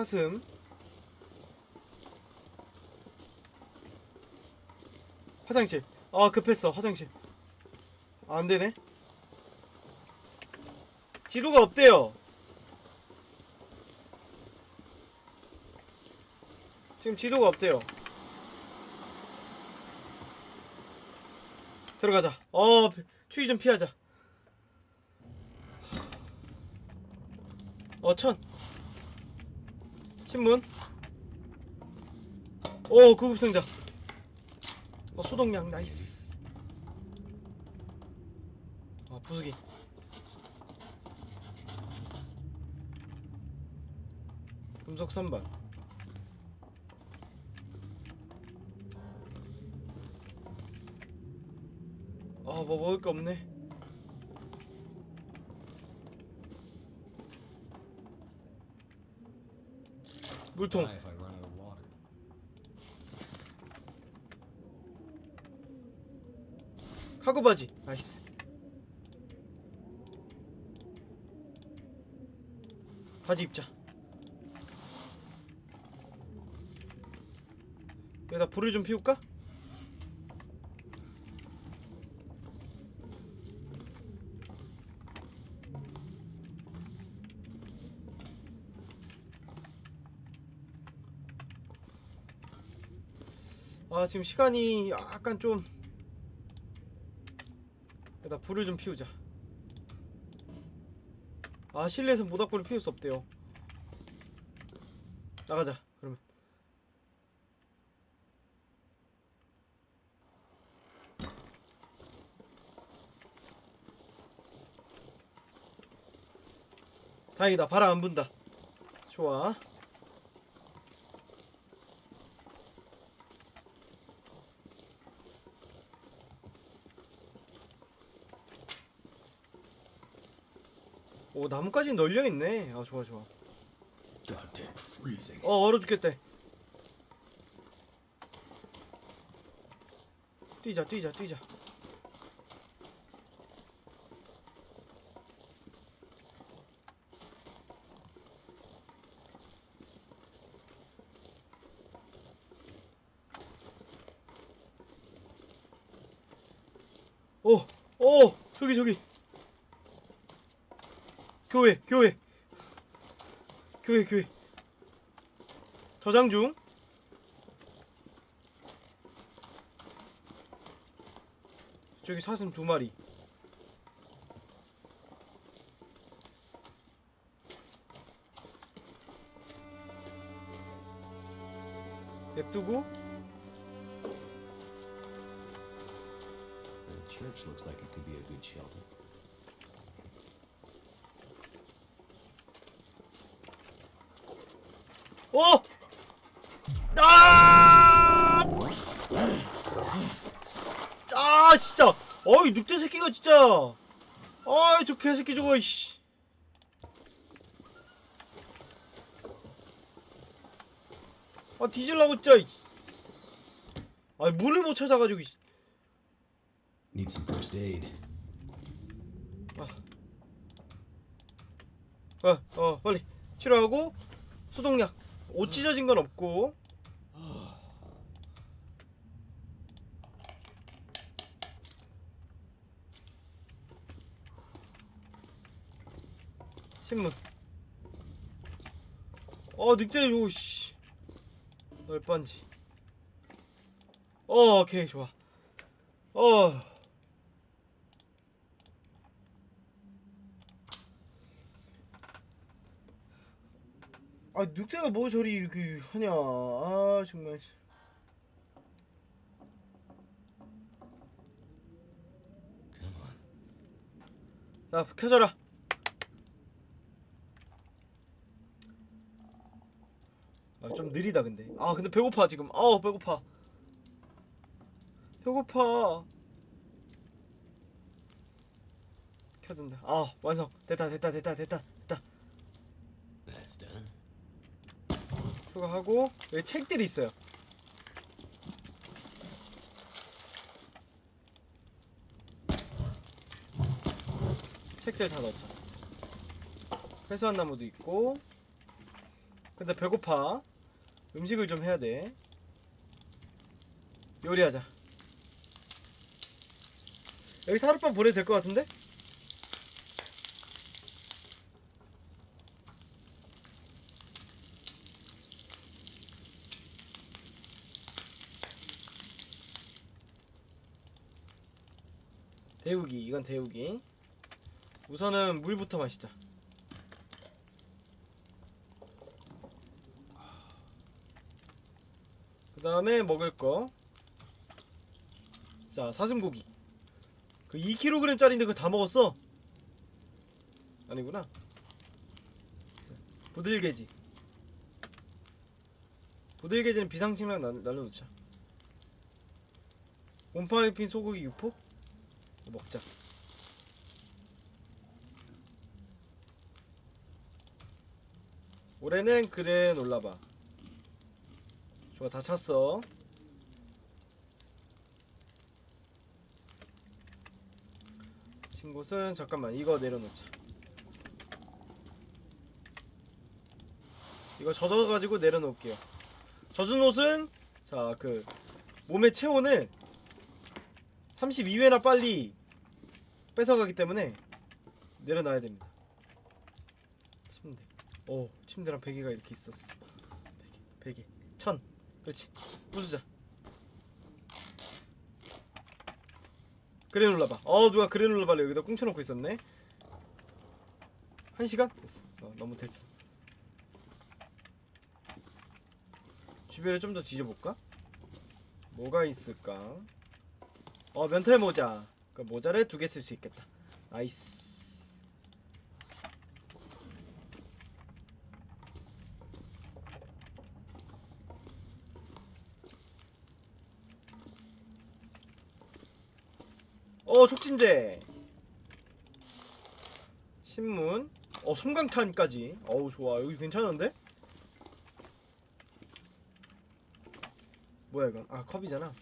사슴. 화장실. 아 급했어 화장실. 아, 안되네. 지도가 없대요. 지금 지도가 없대요. 들어가자. 어 추위 좀 피하자. 어천 신문? 오 구급상자. 어 소독약 나이스. 어 부수기. 금속 선반. 아뭐 먹을 거 없네 물통. 카고 바지 나이스 바지 입자 여기다 불을 좀 피울까? 아 지금 시간이 약간 좀 여기다 불을 좀 피우자. 아 실내에서 모닥불을 피울 수 없대요. 나가자 그러면. 다행이다. 바람 안 분다. 좋아 오 나뭇가지 널려 있네. 아 좋아 좋아. 어 얼어 죽겠대. 뛰자 뛰자 뛰자. 오, 오, 저기 저기. 교회, 교회. 교회, 교회. 저장 중. 저기 사슴 두 마리. 냅두고 The church looks like it could be a good shelter. 어! 아! 아, 진짜. 어이, 늑대 새끼가 진짜. 아이, 저 개새끼 저거, 이씨. 아, 뒤질라고, 진짜. 이. 아, 물을 못 찾아가지고, 이씨. Need some first aid. 어, 어, 빨리. 치료하고, 소독약. 옷 찢어진 건 없고. 신문. 어, 늑대, 요, 씨. 널빤지. 어, 오케이, 좋아. 어. 아, 늑대가 뭐 저리 이렇게 하냐. 아, 정말. 자, 켜져라. 아, 좀 느리다 근데. 아, 근데 배고파 지금. 아, 배고파. 배고파. 켜진다. 아, 완성. 됐다, 됐다, 됐다, 됐다, 됐다. That's done. 추가하고 여기 책들이 있어요. 책들 다 넣자. 회수한 나무도 있고 근데 배고파. 음식을 좀 해야 돼. 요리하자. 여기서 하룻밤 보내도 될 것 같은데? 데우기 이건 데우기 우선은 물부터 마시자 그 다음에 먹을 거. 자, 사슴고기. 그 2kg 짜리인데 그거 다 먹었어? 아니구나. 부들개지. 부들개지는 비상식량 날- 날려놓자. 곰팡이 핀 소고기 6포? 먹자. 올해는 그래 놀라봐. 좋아 다 찼어 친 곳은 잠깐만 이거 내려놓자 이거 젖어가지고 내려놓을게요 젖은 옷은 자 그 몸의 체온을 32회나 빨리 뺏어가기 때문에 내려놔야 됩니다. 침대. 오 침대랑 베개가 이렇게 있었어. 베개 베개. 천. 그렇지. 부수자. 그래놀라 봐어 누가 그래놀라 바를 여기다 꽁쳐놓고 있었네. 한 시간? 됐어. 어, 너무 됐어. 주변을 좀 더 뒤져볼까? 뭐가 있을까? 어 면탈 모자 그 모자를 두 개 쓸 수 있겠다. 나이스. 어 촉진제. 신문. 어 섬광탄까지. 어우 좋아. 여기 괜찮은데? 뭐야 이건? 아 컵이잖아.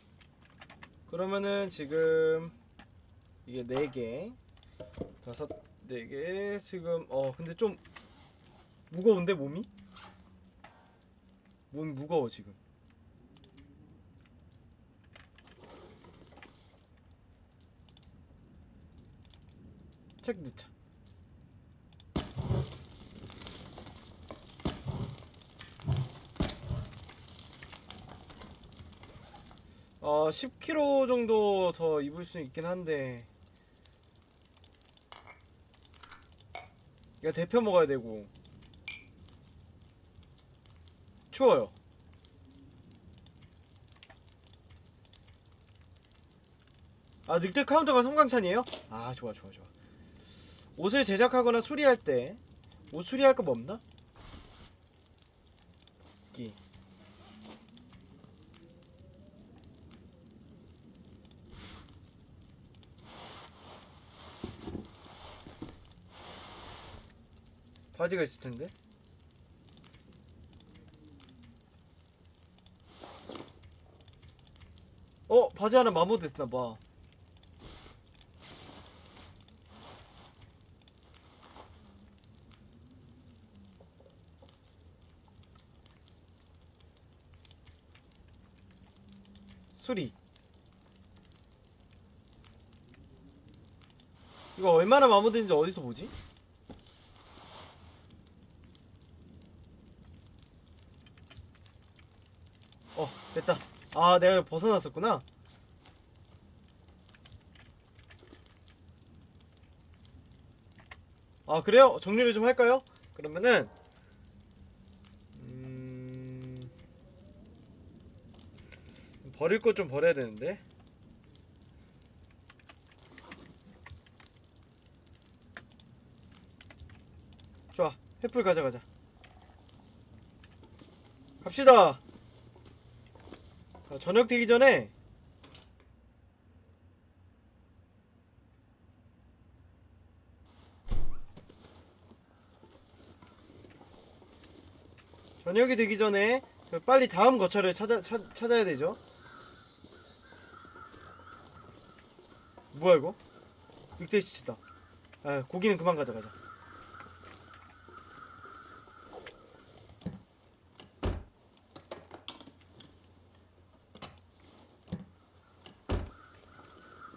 그러면은 지금 이게 4개. 다섯 4개. 지금 어 근데 좀 무거운데 몸이? 몸이 무거워 지금. 책 넣자. 어 10kg 정도 더 입을 수 있긴 한데 이거 대표 먹어야 되고 추워요 아 늑대 카운터가 성광탄이에요? 아 좋아 좋아 좋아 옷을 제작하거나 수리할 때 옷 수리할 거 뭐 없나? 끼 바지가 있을 텐데. 어, 바지 하나 마모됐나 봐. 수리. 이거 얼마나 마모된지 어디서 보지? 어 됐다 아 내가 벗어났었구나 아 그래요? 정리를 좀 할까요? 그러면은 음... 버릴 것 좀 버려야 되는데 좋아 횃불 가져가자 갑시다 자, 저녁 되기 전에 저녁이 되기 전에 빨리 다음 거처를 찾아 찾, 찾아야 되죠. 뭐야 이거? 늑대 시체다. 아 고기는 그만 가져가자.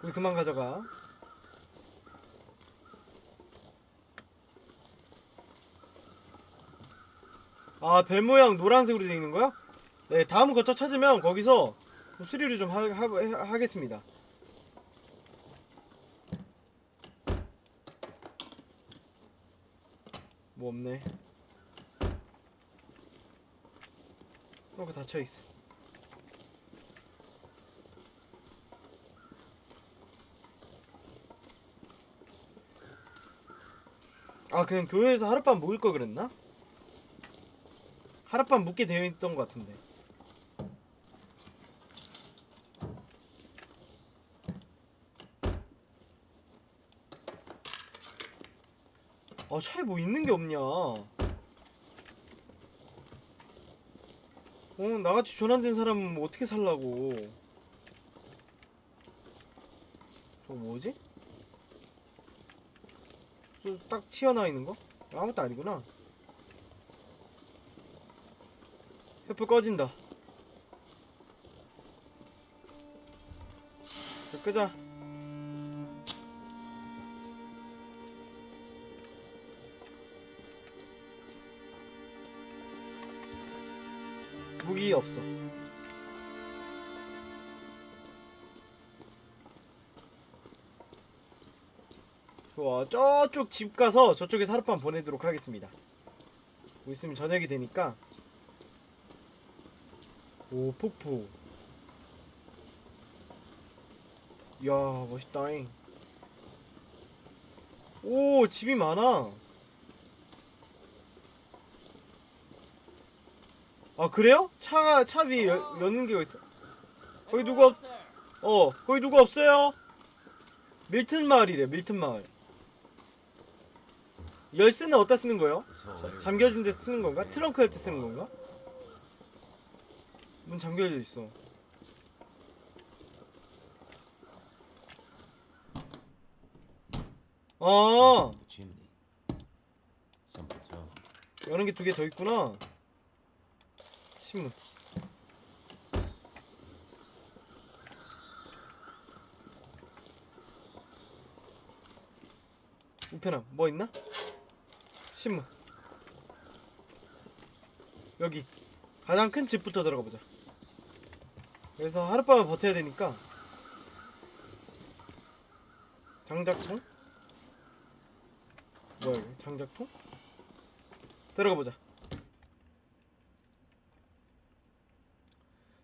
우리 그만 가져가. 아, 별 모양 노란색으로 되어 있는 거야? 네, 다음 거쳐 찾으면 거기서 수리를 좀 하, 하, 하겠습니다. 뭐 없네. 어, 그 닫혀 있어. 아, 그냥 교회에서 하룻밤 묵을 걸 그랬나? 하룻밤 묵게 되어 있던 것 같은데. 아, 차에 뭐 있는 게 없냐? 어, 나같이 조난된 사람은 뭐 어떻게 살라고? 저 뭐지? 저딱 튀어나와 있는 거? 아무것도 아니구나. 횃불 꺼진다. 자, 끄자. 무기 없어. 좋아. 저쪽 집 가서 저쪽에서 하룻밤 보내도록 하겠습니다. 뭐 있으면 저녁이 되니까. 오, 폭포. 이야, 멋있다잉. 오, 집이 많아. 아, 그래요? 차가, 차 위에 여, 여는 게 있어. 거기 누구 없, 어, 거기 누구 없어요? 밀튼 마을이래, 밀튼 마을. 열쇠는 어디다 쓰는 거예요? 자, area 잠겨진 데 쓰는 건가? barricaded. 트렁크 할 때 쓰는 건가? 문 잠겨져 있어. 아, The chimney. Something's on. 여는 게 두 개 더 있구나. 신문. 우편함 뭐 있나? 신문. 여기 가장 큰 집부터 들어가 보자. 그래서 하룻밤을 버텨야 되니까 장작통? 뭐야 이게 장작통? 들어가 보자.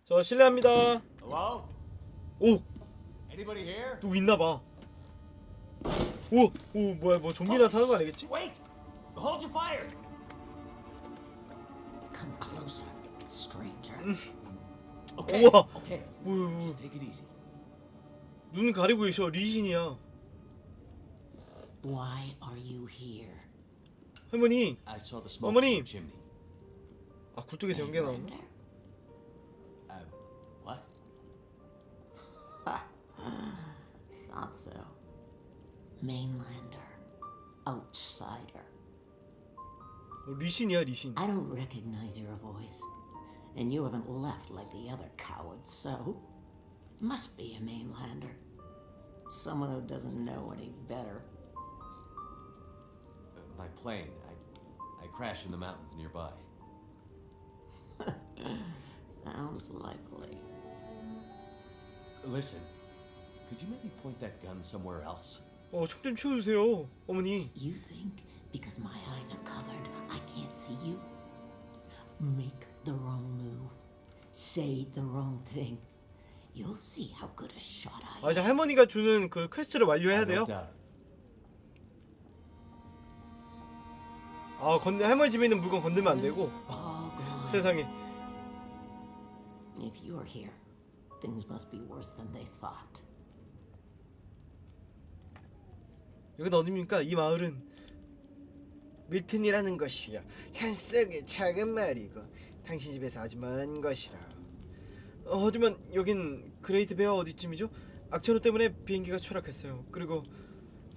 저 실례합니다. Hello? 오, Anybody here? 누구 있나 봐. 오, 오 뭐야 뭐 좀비 나타나는 거 아니겠지? Wait! Hold your fire! Come closer, stranger. Okay. 우와. Okay. 뭐, 뭐, Just take it easy. 눈 가리고 계셔 리신이야. Why are you here? 할머니, I saw the smoke 어머니. from the chimney. 아 굴뚝에서 연기 나왔나? Mainlander? Uh, what? Thought so. Mainlander. Outsider. 어, 리신이야 리신. I don't recognize your voice. And you haven't left like the other cowards, so. Must be a mainlander. Someone who doesn't know any better. Uh, my plane. I, I crashed in the mountains nearby. Sounds likely. Listen, could you maybe point that gun somewhere else? 어, 총좀 치워주세요, 어머니. You think because my eyes are covered, I can't see you? Make the wrong move. Say the wrong thing. You'll see how good a shot I 아, am. 이제 할머니가 주는 그 퀘스트를 완료해야 돼요. 아, 건 할머니 집에 있는 물건 건들면 안 되고. All gone. 세상에. If you're here, things must be worse than they thought. 여긴 어딥니까? 이 마을은 밀튼이라는 것이요. 산속의 작은 마을이고 당신 집에서 아주 먼 것이라. 어, 하지만 여긴 그레이트 베어 어디쯤이죠? 악천후 때문에 비행기가 추락했어요. 그리고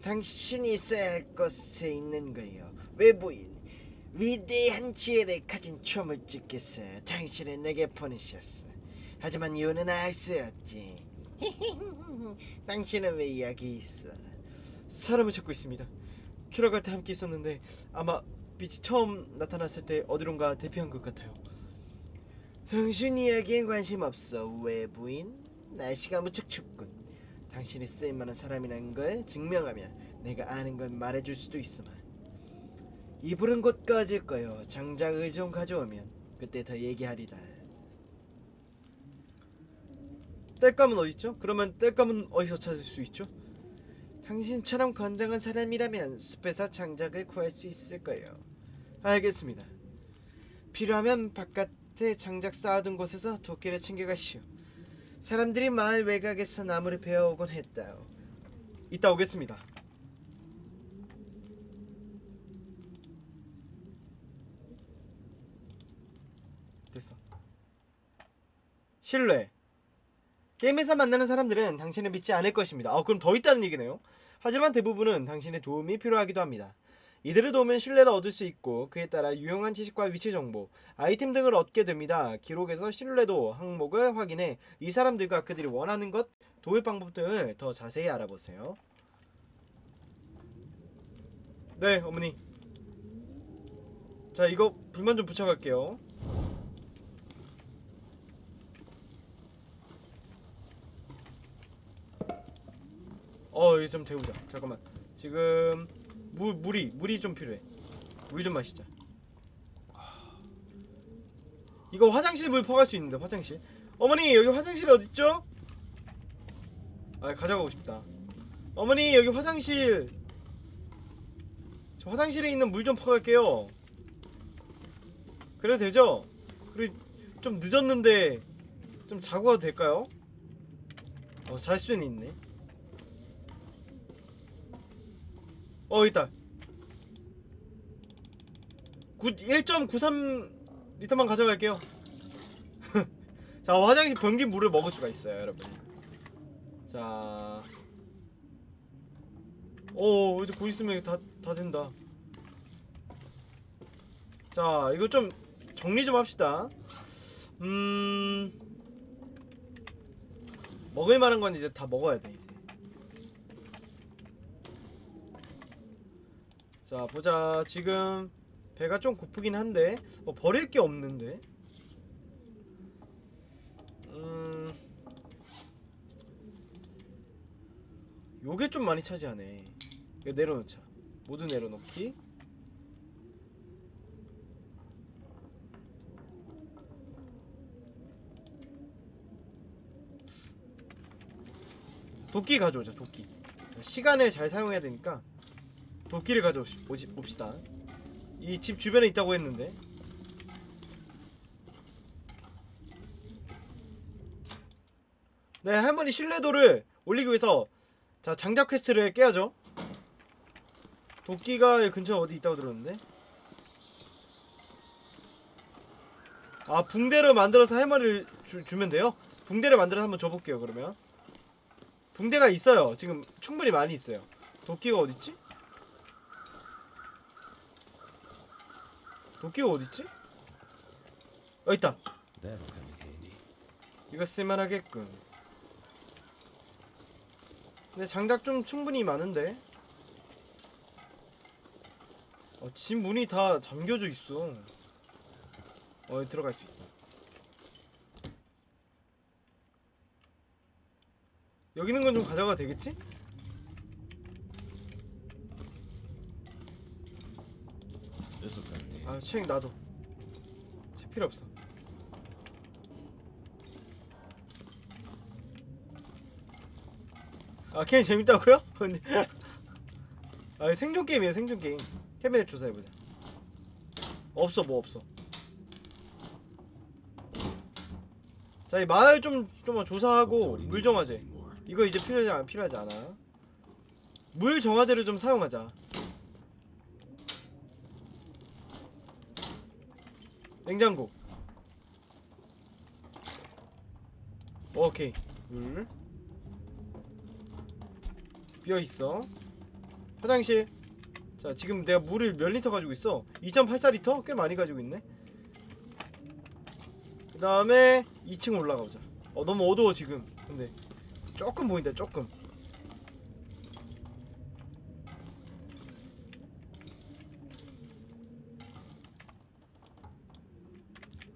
당신이 있어야 할 곳에 있는 거예요. 외부인 위대한 지혜를 가진 초물주께서 당신을 내게 보내셨어. 하지만 이유는 알 수 없지. 당신은 왜 이야기 있어? 사람을 찾고 있습니다. 추락할 때 함께 있었는데 아마 빛이 처음 나타났을 때 어디론가 대피한 것 같아요. 당신 이야기엔 관심 없어. 외부인? 날씨가 무척 춥군. 당신이 쓸만한 사람이라는 걸 증명하면 내가 아는 걸 말해줄 수도 있으만 이불은 곧 꺼질 거요. 장작을 좀 가져오면 그때 더 얘기하리다. 땔감은 어딨죠? 그러면 땔감은 어디서 찾을 수 있죠? 당신처럼 건장한 사람이라면 숲에서 장작을 구할 수 있을 거예요. 알겠습니다. 필요하면 바깥에 장작 쌓아둔 곳에서 도끼를 챙겨가시오. 사람들이 마을 외곽에서 나무를 베어오곤 했다오. 이따 오겠습니다. 됐어. 신뢰. 게임에서 만나는 사람들은 당신을 믿지 않을 것입니다. 아, 그럼 더 있다는 얘기네요. 하지만 대부분은 당신의 도움이 필요하기도 합니다. 이들을 도우면 신뢰를 얻을 수 있고 그에 따라 유용한 지식과 위치 정보, 아이템 등을 얻게 됩니다. 기록에서 신뢰도 항목을 확인해 이 사람들과 그들이 원하는 것, 도울 방법 등을 더 자세히 알아보세요. 네, 어머니. 자, 이거 불만 좀 붙여갈게요. 어, 이거 좀 데우자. 잠깐만. 지금 물 물이 물이 좀 필요해. 물 좀 마시자. 이거 화장실 물 퍼갈 수 있는데 화장실. 어머니 여기 화장실 어디 있죠? 아 가져가고 싶다. 어머니 여기 화장실. 저 화장실에 있는 물 좀 퍼갈게요. 그래도 되죠? 그리고 좀 늦었는데 좀 자고 가도 될까요? 어 잘 수는 있네. 어 있다. 1.93 리터만 가져갈게요. 자 화장실 변기 물을 먹을 수가 있어요 여러분. 자. 오, 이제 곧 있으면 다, 다 된다. 자, 이거 좀 정리 좀 합시다. 음, 먹을 만한 건 이제 다 먹어야 돼, 이제. 자, 보자. 지금 배가 좀 고프긴 한데, 뭐 버릴 게 없는데. 음, 요게 좀 많이 차지하네. 내려놓자. 모두 내려놓기. 도끼 가져오자. 도끼. 시간을 잘 사용해야 되니까 도끼를 가져봅시다. 이 집 주변에 있다고 했는데. 네, 할머니 신뢰도를 올리기 위해서 자 장작 퀘스트를 깨야죠. 도끼가 근처에 어디 있다고 들었는데. 아 붕대를 만들어서 할머니를 주, 주면 돼요? 붕대를 만들어서 한번 줘볼게요 그러면. 붕대가 있어요. 지금 충분히 많이 있어요. 도끼가 어딨지? 도끼가 어딨지? 어 있다. 이거 쓸만하겠군. 근데 장작 좀 충분히 많은데. 어, 집 문이 다 잠겨져 있어. 어, 들어갈 수 있다. 여기 있는 건 좀 가져가도 되겠지? 아, 책 놔둬. 책 필요 없어. 아, 게임 재밌다고요? 아, 생존 게임이에요, 생존 게임. 캐비넷 조사해 보자. 없어, 뭐 없어. 자, 이 마을 좀좀 조사하고 Nobody 물 정화제. 이거 이제 필요하지 않, 필요하지 않아. 물 정화제를 좀 사용하자. 냉장고. 오케이. 물. 비어 있어. 화장실. 자, 지금 내가 물을 몇 리터 가지고 있어? 2.84리터? 꽤 많이 가지고 있네. 그 다음에 2층 올라가 보자. 어, 너무 어두워 지금. 근데 조금 보인다 조금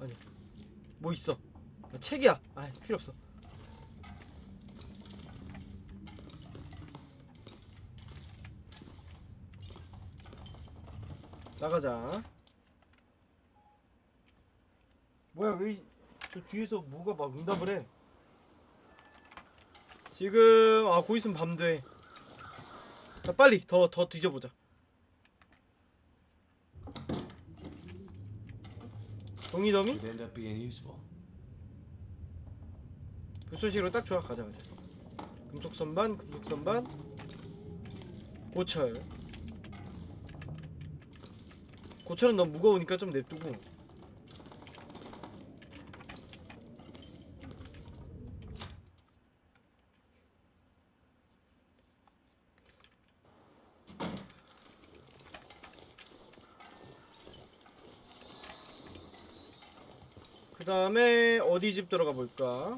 아니 뭐 있어? 아, 책이야. 아 필요 없어. 나가자. 뭐야 왜저 뒤에서 뭐가 막 응답을 해? 지금 아곧 있으면 밤돼. 자 빨리 더 더 뒤져보자 동이더미? Could end up being useful. 불쏘시로 딱 좋아. 가자 가자. 금속 선반 금속 선반. 고철. 고철은 너무 무거우니까 좀 냅두고 다음에 어디 집 들어가 볼까?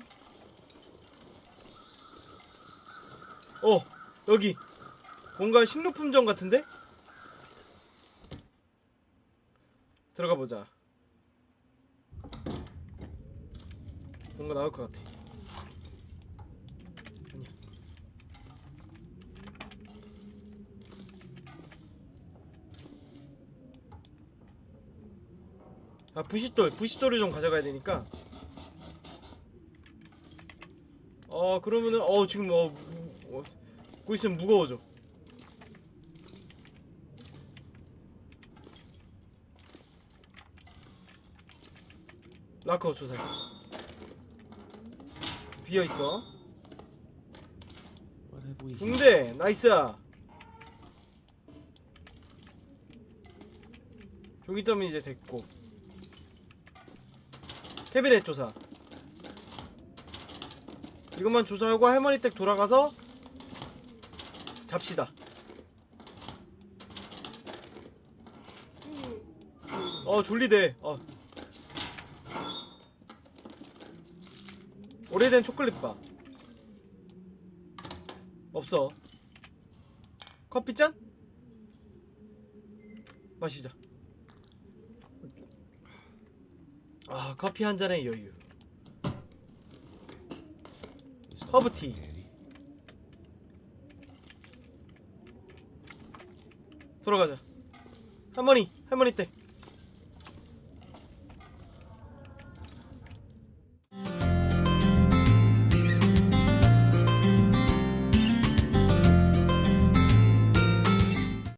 어 여기 뭔가 식료품점 같은데? 들어가 보자. 뭔가 나올 것 같아. 아 부싯돌 부싯돌을 좀 가져가야 되니까. 어 그러면은 어 지금 어, 무- 어고 있으면 무거워져. 라커 조사. 비어 있어. What have we here? 붕대 나이스야. 조기 더미 이제 됐고. 캐비넷 조사. 이것만 조사하고 할머니 댁 돌아가서 잡시다. 어 졸리대. 어. 오래된 초콜릿바. 없어. 커피 짠? 마시자. 아 커피 한 잔의 여유. This don't 허브 look 티. handy. 돌아가자. 할머니, 할머니 댁.